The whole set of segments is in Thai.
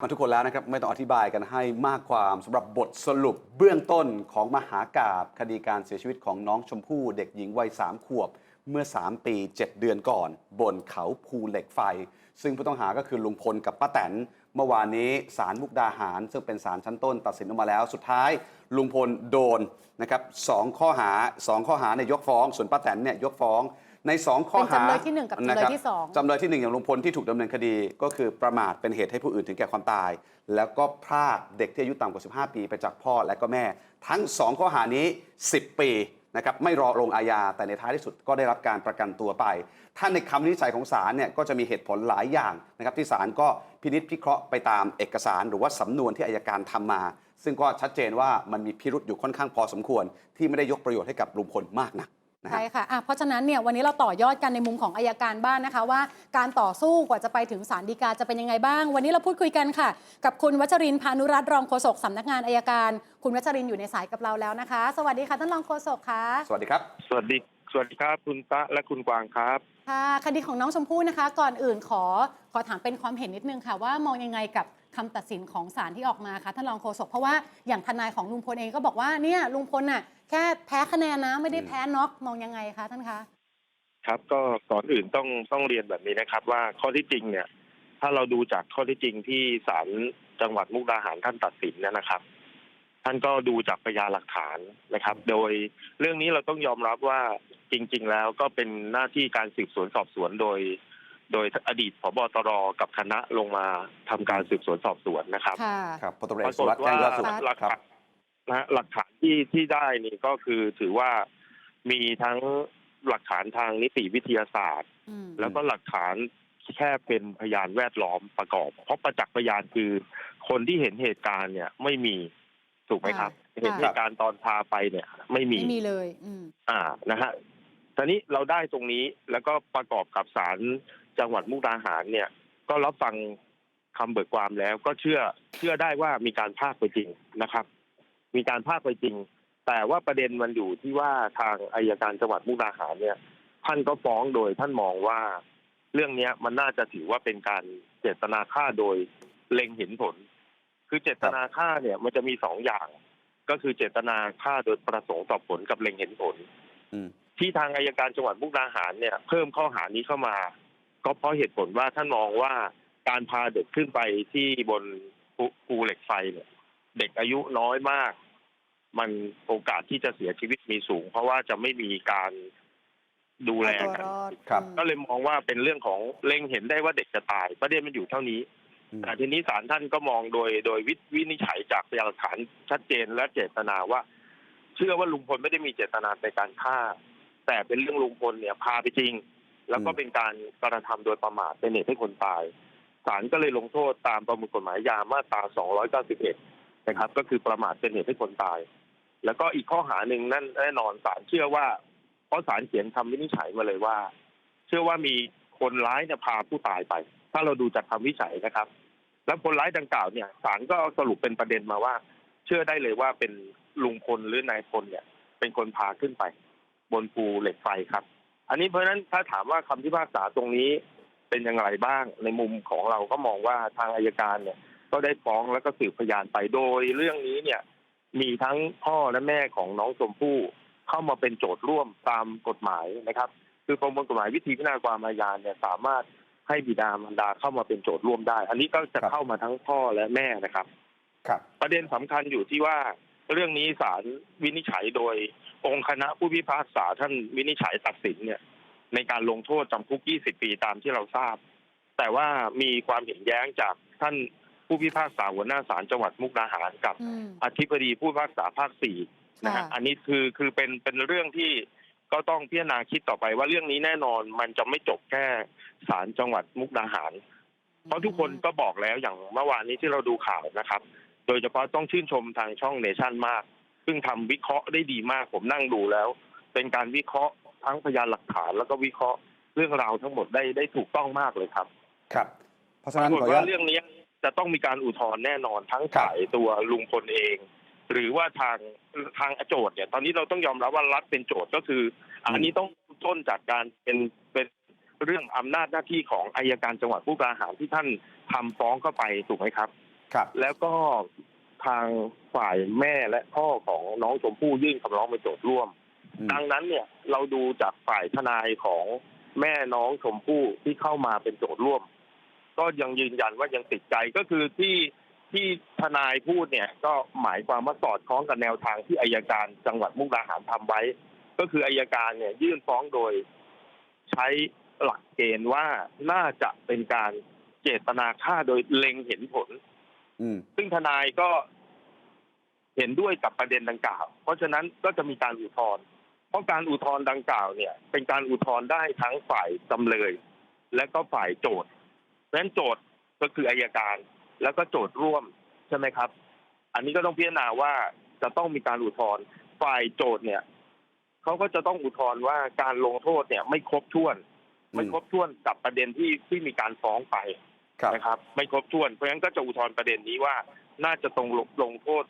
กันทุกคนแล้วนะครับไม่ต้องอธิบายกันให้มากความสำหรับบทสรุปเบื้องต้นของมหากาบคดีการเสียชีวิตของน้องชมพู่เด็กหญิงวัย3ขวบ เมื่อ 3 ปี 7 เดือนก่อน บนเขาภูเหล็กไฟ ซึ่งผู้ต้องหาก็คือลุงพลกับป้าแตน เมื่อวานนี้ศาลมุกดาหาร ซึ่งเป็นศาลชั้นต้นตัดสินออกมาแล้วสุดท้าย ลุงพลโดนนะครับสองข้อหาสองข้อหาในยยกฟ้อง ส่วนป้าแตนเนี่ยยกฟ้อง ในสองข้อหาเป็นจำเลยที่หนึ่งกับจำเลยะครับที่สอง จำเลยที่หนึ่งอย่างลุงพลที่ถูกดำเนินคดีก็คือประมาทเป็นเหตุให้ผู้อื่นถึงแก่ความตาย แล้วก็พรากเด็กที่อายุต่ำกว่า 15 ปีไปจากพ่อและก็แม่ ทั้ง 2 ข้อหานี้ 10 ปีนะครับไม่รอลงอาญาแต่ในท้ายที่สุดก็ได้รับการประกันตัวไป ถ้าในคำวินิจฉัยของศาลเนี่ยก็จะมีเหตุผลหลายอย่างนะครับที่ศาลก็พินิจพิเคราะห์ไปตามเอกสารหรือว่าสำนวนที่อายการทำมา ซึ่งก็ชัดเจนว่ามันมีพิรุษอยู่ค่อนข้างพอสมควร ที่ไม่ได้ยกประโยชน์ให้กับลุงพลมากนักนะฮะ ใช่ค่ะอะเพราะฉะนั้นเนี่ยวันนี้เราต่อยอดกันในมุมของอายการบ้านนะคะว่าการต่อสู้กว่าจะไปถึงศาลฎีกาจะเป็นยังไงบ้าง วันนี้เราพูดคุยกันค่ะ กับคุณวัชรินทร์พานุรัตน์รองโฆษกสำนักงานอายการ คุณวัชรินทร์อยู่ในสายกับเราแล้วนะคะ สวัสดีค่ะท่านรองโฆษกค่ะ สวัสดีครับ สวัสดีสวัสดีครับคุณตะและคุณกวางครับค่ะคดีของน้องชมพู่นะคะ ก่อนอื่นขอขอถามเป็นความเห็นนิดนึงค่ะ ว่ามองยังไงกับคำตัดสินของศาลที่ออกมาคะท่านรองโฆษกเพราะว่าอย่างทนายของลุงพลเองก็บอกว่าเนี่ยลุงพลน่ะ แค่แพ้คะแนนนะไม่ได้แพ้น็อกมองยังไงคะท่านคะครับก็ก่อนอื่นต้องต้องเรียนแบบนี้นะครับ ว่าข้อที่จริงเนี่ย ถ้าเราดูจากข้อที่จริงที่ศาลจังหวัดมุกดาหารท่านตัดสินเนยนะครับ ท่านก็ดูจากพยานหลักฐานนะครับ โดยเรื่องนี้เราต้องยอมรับว่าจริง ๆ แล้วก็เป็นหน้าที่การสืบสวนสอบสวนโดย โดยอดีตผบตรกับคณะลงมาทำการสืบสวนสอบสวนนะครับค่ะครับพลตำรวจปเอรากสุฏรัตน์แจ้ว่างยอดสุขหลักครัฐาบ นนะฮะหลักฐานที่ที่ได้นี่ก็คือถือว่ามีทั้งหลักฐานทางนิติวิทยาศาสตร์อืมแล้วก็หลักฐานแค่เป็นพยานแวดล้อมประกอบ เพราะประจักษ์พยานคือ คนที่เห็นเหตุการณ์เนี่ยไม่มีถูกไหมครับค่ะเห็นเหตุการณ์ตอนพาไปเนี่ย ไม่มีไม่มีเลย อืมอ่านะฮะตอนนี้เราได้ตรงนี้แล้วก็ประกอบกับศาลจังหวัดมุกดาหารเนี่ย ก็รับฟังคำเบิกความแล้วก็เชื่อเชื่อได้ว่ามีการพากไปจริงนะครับ มีการพากไปจริง แต่ว่าประเด็นมันอยู่ที่ว่าทางอายการจังหวัดมุกดาหารเนี่ย ท่านก็ฟ้องโดยท่านมองว่า เรื่องเนี้ยมันน่าจะถือว่าเป็นการเจตนาฆ่าโดยเล็งเห็นผล คือเจตนาฆ่าเนี่ยมันจะมีสองอย่าง ก็คือเจตนาฆ่าโดยประสงค์ต่อผลกับเล็งเห็นผลอืมที่ทางอายการจังหวัดมุกดาหารเนี่ย เพิ่มข้อหานี้เข้ามา ก็เพราะเหตุผลว่าท่านมองว่าการพาเด็กขึ้นไปที่บนภูภูเหล็กไฟเนี่ย เด็กอายุน้อยมาก มันโอกาสที่จะเสียชีวิตมีสูง เพราะว่าจะไม่มีการดูแลเอาตัวกันรอดครับอืมก็เลยมองว่าเป็นเรื่องของเล็งเห็นได้ว่าเด็กจะตายประเด็นมันอยู่เท่านี้อืมแต่ทีนี้ศาลท่านก็มองโดยโดยวิวินิจฉัยจากพยานหลักฐานชัดเจนและเจตนาว่า เชื่อว่าลุงพลไม่ได้มีเจตนาในการฆ่า แต่เป็นเรื่องลุงพลเนี่ยพาไปจริง แล้วก็เป็นการกระทำโดยประมาทเป็นเหตุให้คนตายศาลก็เลยลงโทษตามประมวลกฎหมายยามาตรา 291 นะครับ ก็คือประมาทเป็นเหตุให้คนตาย แล้วก็อีกข้อหาหนึ่งนั่นแน่นอนศาลเชื่อว่า เพราะศาลเขียนคำวินิจฉัยมาเลยว่า เชื่อว่ามีคนร้ายเนี่ยพาผู้ตายไป ถ้าเราดูจากคำวิจัยนะครับ แล้วคนร้ายดังกล่าวเนี่ยศาลก็สรุปเป็นประเด็นมาว่า เชื่อได้เลยว่าเป็นลุงพลหรือนายพลเนี่ย เป็นคนพาขึ้นไป บนภูเหล็กไฟครับ อันนี้เพราะฉะนั้นถ้าถามว่าคำพิพากษาตรงนี้เป็นอย่างไรบ้างในมุมของเราก็มองว่าทางอายการเนี่ย ก็ได้ฟ้องแล้วก็สืบพยานไปโดยเรื่องนี้เนี่ย มีทั้งพ่อและแม่ของน้องชมพู่เข้ามาเป็นโจทย์ร่วมตามกฎหมายนะครับ คือประมวลกฎหมายวิธีพิจารณาความอาญาเนี่ยสามารถให้บิดามารดาเข้ามาเป็นโจทย์ร่วมได้ อันนี้ก็จะเข้ามาทั้งพ่อและแม่นะครับ ครับ ประเด็นสำคัญอยู่ที่ว่าเรื่องนี้ศาลวินิจฉัยโดยองค์คณะผู้พิพากษาท่านวินิจฉัยตัดสินเนี่ย ในการลงโทษจำคุก 20 ปีตามที่เราทราบ แต่ว่ามีความเห็นแย้งจากท่าน ผู้พิพากษาหัวหน้าศาลจังหวัดมุกดาหารกับอืม อธิบดีผู้พิพากษาภาคสี่นะฮะค่ะ อันนี้คือคือเป็นเป็นเรื่องที่ก็ต้องพิจารณาคิดต่อไปว่าเรื่องนี้แน่นอนมันจะไม่จบแค่ศาลจังหวัดมุกดาหาร เพราะทุกคนก็บอกแล้วอย่างเมื่อวานนี้ที่เราดูข่าวนะครับ โดยเฉพาะต้องชื่นชมทางช่องเนชั่นมาก ซึ่งทำวิเคราะห์ได้ดีมาก ผมนั่งดูแล้ว เป็นการวิเคราะห์ทั้งพยานหลักฐาน แล้วก็วิเคราะห์เรื่องราวทั้งหมดได้ได้ถูกต้องมากเลยครับครับ เพราะฉะปนั้นรากขฏออนุญาว่าตเรื่องนี้ จะต้องมีการอุทธรณ์แน่นอนทั้งครับฝ่ายตัวลุงพลเอง หรือว่าทางทางโจทย์เนี่ย ตอนนี้เราต้องยอมรับว่ารัฐเป็นโจทย์ก็คือ อันนี้ต้องต้นจากการเป็นเป็นเรื่องอำนาจหน้าที่ของอายการจังหวัดผู้กลาหารที่ท่านทำฟ้องเข้าไปถูกไหมครับ ครับ แล้วก็ทางฝ่ายแม่และพ่อของน้องชมพู่ยื่นคำร้องเป็นโจทย์ร่วมอืมดังนั้นเนี่ยเราดูจากฝ่ายทนายของแม่น้องชมพู่ที่เข้ามาเป็นโจทย์ร่วม ก็ยังยืนยันว่ายังติดใจก็คือที่ที่ทนายพูดเนี่ยก็หมายความว่าสอดคล้องกับแนวทางที่อายการจังหวัดมุกดาหารทำไว้ ก็คืออายการเนี่ยยื่นฟ้องโดย ใช้หลักเกณฑ์ว่าน่าจะเป็นการเจตนาฆ่าโดยเล็งเห็นผลอืมซึ่งทนายก็เห็นด้วยกับประเด็นดังกล่าว เพราะฉะนั้นก็จะมีการอุทธรณ์เพราะการอุทธรณ์ดังกล่าวเนี่ย เป็นการอุทธรณ์ได้ทั้งฝ่ายจำเลย และก็ฝ่ายโจทย์ เพราะฉะนั้นโจทย์ก็คืออายการ แล้วก็โจทย์ร่วมใช่ไหมครับ อันนี้ก็ต้องพิจารณาว่าจะต้องมีการอุทธรณ์ฝ่ายโจทย์เนี่ยเขาก็จะต้องอุทธรณ์ว่าการลงโทษเนี่ย ไม่ครบถ้วน ไม่ครบถ้วนกับประเด็นที่ที่มีการฟ้องไปครับนะครับ ไม่ครบถ้วนเพราะฉะนั้นก็จะอุทธรณ์ประเด็นนี้ว่าน่าจะตรงลงลงโทษ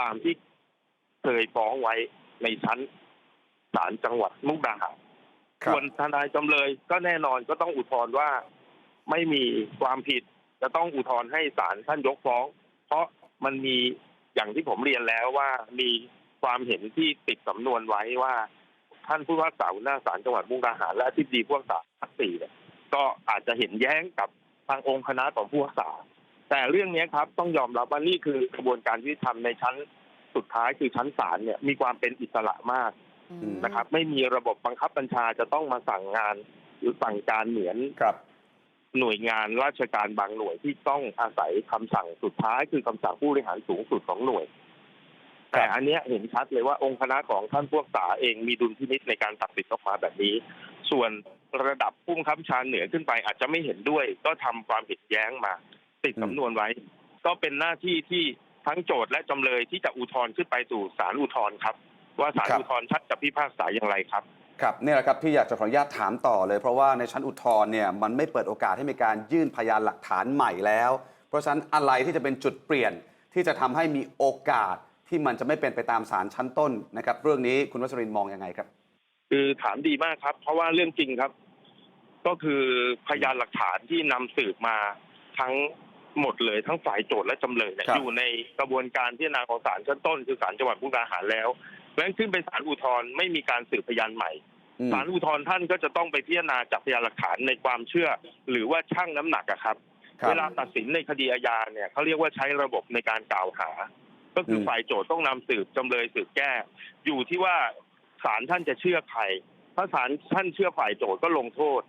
ตามที่เคยฟ้องไว้ในชั้นศาลจังหวัดมุกดาหารครับส่วนทนายจำเลยก็แน่นอนก็ต้องอุทธรณ์ว่า ไม่มีความผิด จะต้องอุทธรณ์ให้ศาลท่านยกฟ้อง เพราะมันมีอย่างที่ผมเรียนแล้วว่ามีความเห็นที่ติดสำนวนไว้ว่า ท่านผู้ว่าสาวหน้าศาลจังหวัดมุกดาหารและอธิบดีผู้ว่าสาภาคสี่เนี่ยก็อาจจะเห็นแย้งกับทางองค์คณะของผู้ว่าสาแต่เรื่องนี้ครับต้องยอมรับว่านี่คือกระบวนการยุติธรรมในชั้นสุดท้ายคือชั้นศาลเนี่ยมีความเป็นอิสระมากอืมนะครับ ไม่มีระบบบังคับบัญชาจะต้องมาสั่งงานหรือสั่งการเหมือนครับ หน่วยงานราชการบางหน่วยที่ต้องอาศัยคำสั่งสุดท้ายคือคำสั่งผู้บริหารสูงสุดของหน่วยครับแต่อันเนี้ยเห็นชัดเลยว่าองค์คณะของท่านพวกษาเองมีดุลพินิจในการตัดสินออกมาแบบนี้ ส่วนระดับผู้บังคับบัญชาเหนือขึ้นไปอาจจะไม่เห็นด้วย ก็ทำความผิดแย้งมา ติดสำนวนไว้ ก็เป็นหน้าที่ที่ทั้งโจทย์และจำเลยที่จะอุทธรณ์ขึ้นไปสู่ศาลอุทธรณ์ครับ ว่าศาลครับอุทธรณ์ชัดจะพิพากษาอย่างไรครับ ครับนี่แหละครับที่อยากจะขออนุญาตถามต่อเลย เพราะว่าในชั้นอุทธรณ์เนี่ยมันไม่เปิดโอกาสให้มีการยื่นพยานหลักฐานใหม่แล้ว เพราะฉะนั้นอะไรที่จะเป็นจุดเปลี่ยนที่จะทำให้มีโอกาสที่มันจะไม่เป็นไปตามศาลชั้นต้นนะครับ เรื่องนี้คุณวัชรินทร์มองยังไงครับ คือถามดีมากครับ เพราะว่าเรื่องจริงครับ ก็คือพยานหลักฐานที่นำสืบมาทั้งหมดเลยทั้งฝ่ายโจทย์และจำเลยเนี่ยครับอยู่ในกระบวนการพิจารณาของศาลชั้นต้น คือศาลจังหวัดมุกดาหารแล้ว เพราะฉะนั้นขึ้นไปศาลอุทธรณ์ไม่มีการสืบพยานใหม่อืมศาลอุทธรณ์ท่านก็จะต้องไปพิจารณาจากพยานหลักฐานในความเชื่อ หรือว่าชั่งน้ำหนักอะครับครับ เวลาตัดสินในคดีอาญาเนี่ยเขาเรียกว่าใช้ระบบในการกล่าวหา ก็คืออมฝ่ายโจทย์ต้องนำสืบจำเลยสืบแก้ อยู่ที่ว่าศาลท่านจะเชื่อใครถ้าศาลท่านเชื่อฝ่ายโจทย์ก็ลงโทษ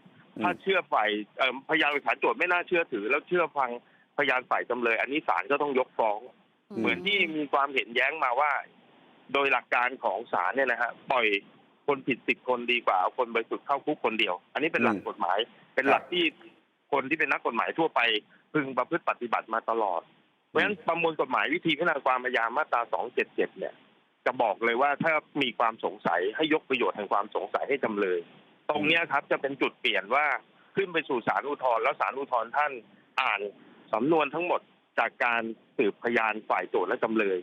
ถ้าเชื่อฝ่ายเอ่อพยานหลักฐานโจทย์ไม่น่าเชื่อถือ แล้วเชื่อฟังพยานฝ่ายจำเลย อันนี้ศาลก็ต้องยกฟ้อง เหมือนที่มีความเห็นแย้งมาว่า โดยหลักการของศาลเนี่ยนะฮะปล่อยคนผิดสิบคนดีกว่าเอาคนบริสุทธิ์เข้าคุกคนเดียว อันนี้เป็นหลักอืมกฎหมาย เป็นหลักที่คนที่เป็นนักกฎหมายทั่วไป พึงประพฤติปฏิบัติมาตลอด เพราะฉะนั้นประมวลกฎหมายวิธีพิจารณาความอาญามาตรา277เนี่ย จะบอกเลยว่าถ้ามีความสงสัยให้ยกประโยชน์แห่งความสงสัยให้จำเลย ตรงเนี้ยครับจะเป็นจุดเปลี่ยนว่าขึ้นไปสู่ศาลอุทธรณ์แล้วศาลอุทธรณ์ท่านอ่านสำนวนทั้งหมดจากการสืบพยานฝ่ายโจทย์และจำเลย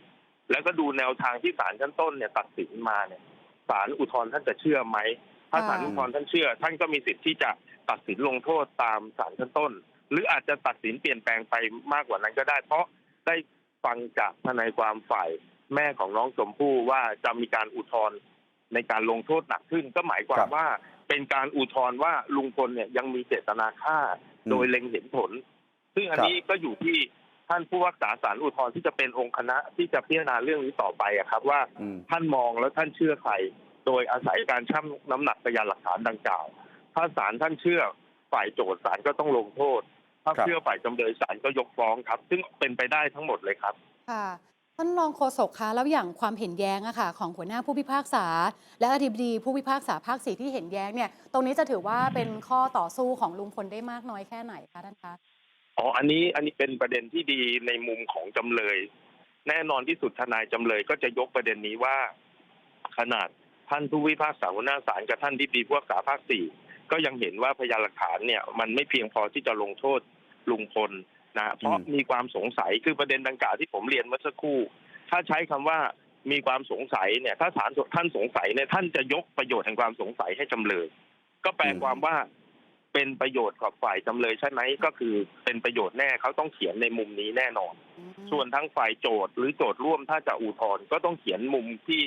แล้วก็ดูแนวทางที่ศาลชั้นต้นเนี่ยตัดสินมาเนี่ยศาลอุทธรณ์ท่านจะเชื่อไหม ถ้าศาลอุทธรณ์ท่านเชื่อ ท่านก็มีสิทธิ์ที่จะตัดสินลงโทษตามศาลชั้นต้น หรืออาจจะตัดสินเปลี่ยนแปลงไปมากกว่านั้นก็ได้ เพราะได้ฟังจากทนายความฝ่ายแม่ของน้องชมพู่ว่าจะมีการอุทธรณ์ในการลงโทษหนักขึ้น ก็หมายควาครัมบว่าเป็นการอุทธรณ์ว่าลุงพลเนี่ยยังมีเจตนาฆ่า โดยเล็งเห็นผล ซึ่งอันนี้ก็อยู่ที่ ท่านผู้ว่าการศาลอุทธรณ์ที่จะเป็นองค์คณะที่จะพิจารณาเรื่องนี้ต่อไปอะครับ ว่าอืมท่านมองแล้วท่านเชื่อใครโดยอาศัยการชั่งน้ำหนักพยานหลักฐานดังกล่าว ถ้าศาลท่านเชื่อฝ่ายโจทย์ศาลก็ต้องลงโทษ ถ้าครับเชื่อฝ่ายจำเลยศาลก็ยกฟ้องครับ ซึ่งเป็นไปได้ทั้งหมดเลยครับ ค่ะท่านรองโฆษกคะแล้วอย่างความเห็นแย้งอะค่ะ ของหัวหน้าผู้พิพากษา และอธิบดีผู้พิพากษาภาคสีที่เห็นแย้งเนี่ย ตรงนี้จะถือว่าเป็นข้อต่อสู้ของลุงพลได้มากน้อยแค่ไหนคะท่านคะ อ๋ออันนี้อันนี้เป็นประเด็นที่ดีในมุมของจำเลย แน่นอนที่สุดทนายจำเลยก็จะยกประเด็นนี้ว่า ขนาดท่านผู้พิพากษาหัวหน้าศาลกับท่านที่ดีผู้พิพากษาภาคสี่ก็ยังเห็นว่าพยานหลักฐานเนี่ยมันไม่เพียงพอที่จะลงโทษลุงพลนะเพราะอืมมีความสงสัยคือประเด็นดังกล่าวที่ผมเรียนเมื่อสักครู่ ถ้าใช้คำว่ามีความสงสัยเนี่ย ถ้าศาลท่านสงสัยเนี่ยท่านจะยกประโยชน์แห่งความสงสัยให้จำเลย ก็แปลความว่า เป็นประโยชน์กับฝ่ายจำเลยใช่ไหมก็คือเป็นประโยชน์แน่เขาต้องเขียนในมุมนี้แน่นอน ส่วนทั้งฝ่ายโจทย์หรือโจทย์ร่วมถ้าจะอุทธรณ์ก็ต้องเขียนมุมที่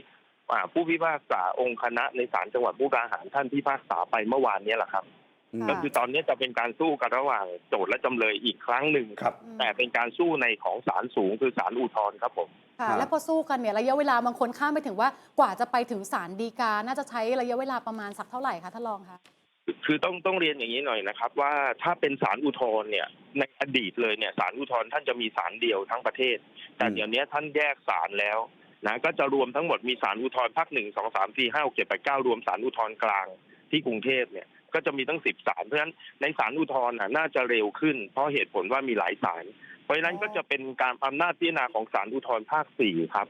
อ่าผู้พิพากษาองค์คณะในศาลจังหวัดมุกดาหารท่านพิพากษาไปเมื่อวานนี้แหละครับอืมก็คือตอนนี้จะเป็นการสู้กันระหว่างโจทย์และจำเลยอีกครั้งหนึ่งครับแต่เป็นการสู้ในของศาลสูงคือศาลอุทธรณ์ครับผม ค่ะครับแล้วพอสู้กันเนี่ยระยะเวลาบางคนข้ามไปถึงว่ากว่าจะไปถึงศาลฎีกาน่าจะใช้ระยะเวลาประมาณสักเท่าไหร่คะท่านรองคะ คือต้องต้องเรียนอย่างนี้หน่อยนะครับ ว่าถ้าเป็นศาลอุทธรณ์เนี่ยในอดีตเลยเนี่ยศาลอุทธรณ์ท่านจะมีศาลเดียวทั้งประเทศ แต่อืมเดี๋ยวนี้ท่านแยกศาลแล้วนะก็จะรวมทั้งหมดมีศาลอุทธรณ์ภาคหนึ่งสองสามสี่ห้าหกเจ็ดแปดเก้ารวมศาลอุทธรณ์กลางที่กรุงเทพเนี่ยก็จะมีตั้งสิบศาลเพราะฉะนั้นในศาลอุทธรณ์น่ะน่าจะเร็วขึ้น เพราะเหตุผลว่ามีหลายศาลเพราะฉะนั้นก็จะเป็นการอำนาจพิจารณาของศาลอุทธรณ์ภาคสี่ครับ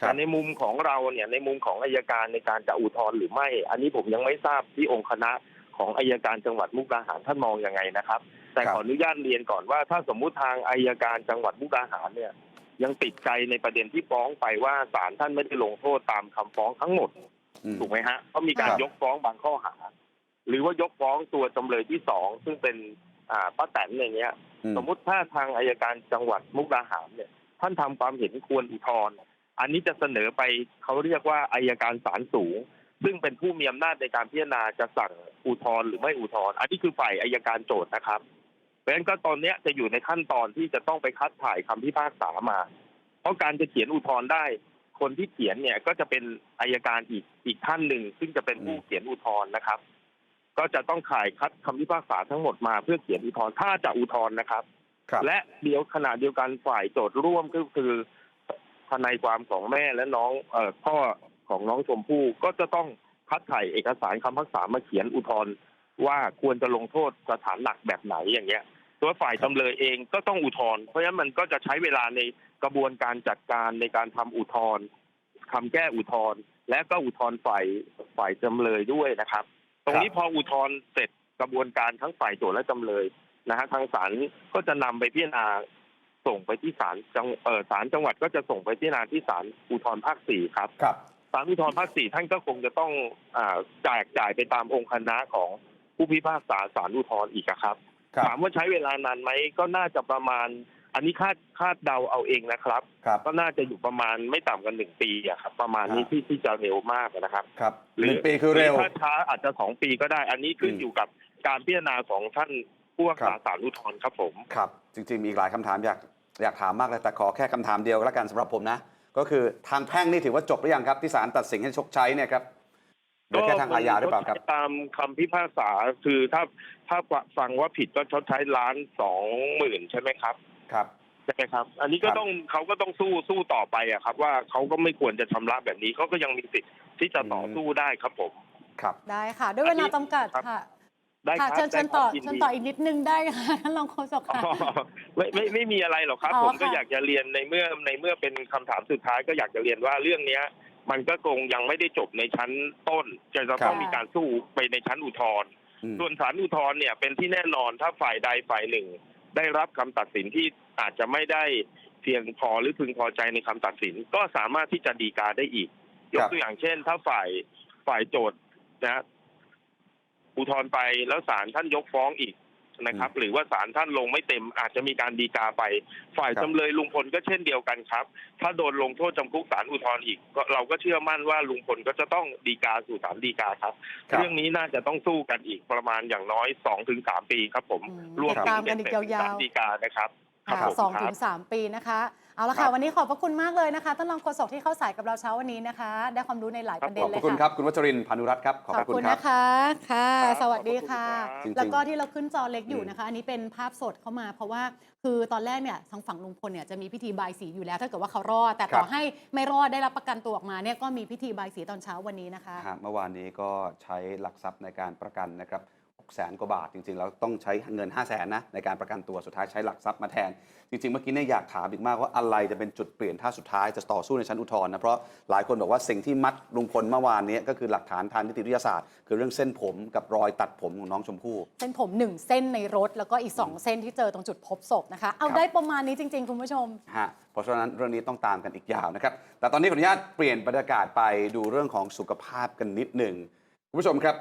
ครัแต่บในมุมของเราเนี่ยในมุมของอายการในการจะอุทธรณ์หรือไม่ อันนี้ผมยังไม่ทราบที่องค์คณะ ของอายการจังหวัดมุกดาหารท่านมองยังไงนะครับ แต่ครับขออนุญาตเรียนก่อนว่า ถ้าสมมุติทางอายการจังหวัดมุกดาหารเนี่ย ยังติดใจในประเด็นที่ฟ้องไปว่าศาลท่านไม่ได้ลงโทษตามคำฟ้องทั้งหมดอืมถูกไหมฮะเพราะมีการครับยกฟ้องบางข้อหา หรือว่ายกฟ้องตัวจำเลยที่สองซึ่งเป็นอ่าป้าแตนอย่างเงี้ยอืมสมมุติถ้าทางอายการจังหวัดมุกดาหารเนี่ย ท่านทำความเห็นควรอุทธรณ์อันนี้จะเสนอไปเขาเรียกว่าอายการศาลสูง ซึ่งเป็นผู้มีอำนาจในการพิจารณาจะสั่งอุทธรณ์หรือไม่อุทธรณ์อันนี้คือฝ่ายอายการโจทย์นะครับเพราะฉะนั้นก็ตอนเนี้ยจะอยู่ในขั้นตอนที่จะต้องไปคัดถ่ายคำพิพากษามา เพราะการจะเขียนอุทธรณ์ได้ คนที่เขียนเนี่ยก็จะเป็นอายการอีกอีกท่านหนึ่ง ซึ่งจะเป็นผู้เขียนอุทธรณ์นะครับ ก็จะต้องถ่ายคัดคำพิพากษาทั้งหมดมาเพื่อเขียนอุทธรณ์ถ้าจะอุทธรณ์นะครับครับและเดียวขณะเดียวกันฝ่ายโจทย์ร่วมก็คือทนายความของแม่และน้องเอ่อพ่อ ของน้องชมพู่ก็จะต้องคัดถ่ายเอกสารคำพิพากษามาเขียนอุทธรณ์ว่าควรจะลงโทษสถานหนักแบบไหนอย่างเงี้ยตัวฝ่ายจำเลยเองก็ต้องอุทธรณ์เพราะฉะนั้นมันก็จะใช้เวลาในกระบวนการจัดการในการทำอุทธรณ์คำแก้อุทธรณ์และก็อุทธรณ์ฝ่ายฝ่ายจำเลยด้วยนะครับ ตรงนี้พออุทธรณ์เสร็จกระบวนการทั้งฝ่ายโจทย์และจำเลยนะฮะทางศาลก็จะนำไปพิจารณาส่งไปที่ศาลจังเอ่อศาลจังหวัดก็จะส่งไปพิจารณาที่ศาลอุทธรภาคสี่ครับครับ ศาลอุทธรณ์ภาคสี่ท่านก็คงจะต้องอ่าจ่ายจ่ายไปตามองค์คณะของผู้พิพากษาศาลอุทธรณ์อีกอะครับครับ ถามว่าใช้เวลานานไหมก็น่าจะประมาณ อันนี้คาดคาดเดาเอาเองนะครับครับก็น่าจะอยู่ประมาณไม่ต่ำกว่าหนึ่งปีอะครับประมาณนี้ครับที่ที่จะเร็วมากนะครับครับหนึ่งปีคือเร็วหถ้าช้าอาจจะสองปีก็ได้ อันนี้ขึ้นอืมอยู่กับการพิจารณาของท่านผู้พิพากษาครับศาลอุทธรณ์ครับผมครับ จริงๆมีอีกหลายคำถามอยากอยากถามมากเลยแต่ขอแค่คำถามเดียวก็แล้วกันสำหรับผมนะ ก็คือทางแพ่งนี่ถือว่าจบหรือยังครับ ที่ศาลตัดสินให้ชดใช้เนี่ยครับเหลือแค่ทางอาญาหรือเปล่าครับ ตามคำพิพากษาคือถ้าถ้าฟังว่าผิดก็ชดใช้ล้านสองหมื่นใช่ไหมครับครับใช่ไหมครับ อันนี้ก็ครับต้องเขาก็ต้องสู้สู้ต่อไปอะครับ ว่าเขาก็ไม่ควรจะชำระแบบนี้เขาก็ยังมีสิทธิ์ที่จะต่อสู้ได้ครับผม ครับ ได้ค่ะ ด้วยเวลาจำกัดครับค่ะ ได้คค่ะรับเชิญเชิญได้ครับต่อยินดีเชิญต่ออีกนิดนึงได้ค่ะท่านรองโฆษกอ๋ค่ะอไม่ไม่ไม่มีอะไรหรอกครับ อ๋อผมก็ค่ะ อยากจะเรียนในเมื่อในเมื่อเป็นคำถามสุดท้ายก็อยากจะเรียนว่าเรื่องเนี้ย มันก็คงยังไม่ได้จบในชั้นต้น จะจะต้องครับมีการสู้ไปในชั้นอุทธรณ์อืมส่วนศาลอุทธรณ์เนี่ยเป็นที่แน่นอนถ้าฝ่ายใดฝ่ายหนึ่ง ได้รับคำตัดสินที่อาจจะไม่ได้เพียงพอหรือพึงพอใจในคำตัดสิน ก็สามารถที่จะดีกาได้อีก ยกตัวอย่างเช่น ถ้าฝ่ายฝ่ายโจทย์นะ อุทธรณ์ไปแล้วศาลท่านยกฟ้องอีกนะครับ หรือว่าศาลท่านลงไม่เต็มอาจจะมีการดีกาไป ฝ่ายจำเลยลุงพลก็เช่นเดียวกันครับ ถ้าโดนลงโทษจำคุกศาลอุทธรณ์อีกก็เราก็เชื่อมั่นว่าลุงพลก็จะต้องดีกาสู่ศาลดีกาครับครับเรื่องนี้น่าจะต้องสู้กันอีกประมาณอย่างน้อยสองถึงสามปีครับ ผมอืมรวมติดตามกันอีกยาวๆศาลฎีกานะครับ ครับค่ะผม สองคถึรับงสามปีนะคะ เอาละครัค่ะบวันนี้ขอบพระคุณมากเลยนะคะท่านรองโฆษกที่เข้าสายกับเราเช้าวันนี้นะคะ ได้ความรู้ในหลายประเด็ขนอบเลพยระคุณค่ะครับ คุณวัชรินทร์พานุรัตน์ครับ ขอบขพอบระคุณคุณครับ นะคะ ค่ะ ครับสวัสดีขอบพระคุณค่ะครับจริงๆแล้วก็ที่เราขึ้นจอเล็กอยู่นะคะ อันนี้เป็นภาพสดเข้ามา เพราะว่าคือตอนแรกเนี่ยทางฝั่งลุงพลเนี่ยจะมีพิธีบายสีอยู่แล้ว ถ้าเกิดว่าเขารอด แต่ต่อครับ ให้ไม่รอดได้รับประกันตัวออกมาเนี่ยก็มีพิธีบายสีตอนเช้าวันนี้นะคะ ฮะเมื่อวานนี้ก็ใช้หลักทรัพย์ในการประกันนะครับ6 แสนกว่าบาท จริงๆแล้วต้องใช้เงิน 5 0 0แสนนะในการประกันตัวสุดท้ายใช้หลักทรัพย์มาแทน จริงๆ เมื่อกี้เนี่ยอยากถามอีกมากว่าอะไรจะเป็นจุดเปลี่ยนถ้าสุดท้ายจะต่อสู้ในชั้นอุทธรณ์นะเพราะหลายคนบอกว่าสิ่งที่มัดลุงพลเมื่อวานนี้ก็คือหลักฐานทางนิติวิทยาศาสตร์ คือเรื่องเส้นผมกับรอยตัดผมของน้องชมพู่ เส้นผมหนึ่งเส้นในรถแล้วก็อีกสองเส้นที่เจอตรงจุดพบศพนะคะ เอาครับได้ประมาณนี้จริง ๆ คุณผู้ชมฮะเพราะฉะนั้นเรื่องนี้ต้องตามกันอีกยาวนะครับแต่ตอนนี้ขออนุญาตเปลี่ยนบรรยากาศไปดูเรื่องของสุขภาพกันนิดหนึ่งคุณผู้ชมครับ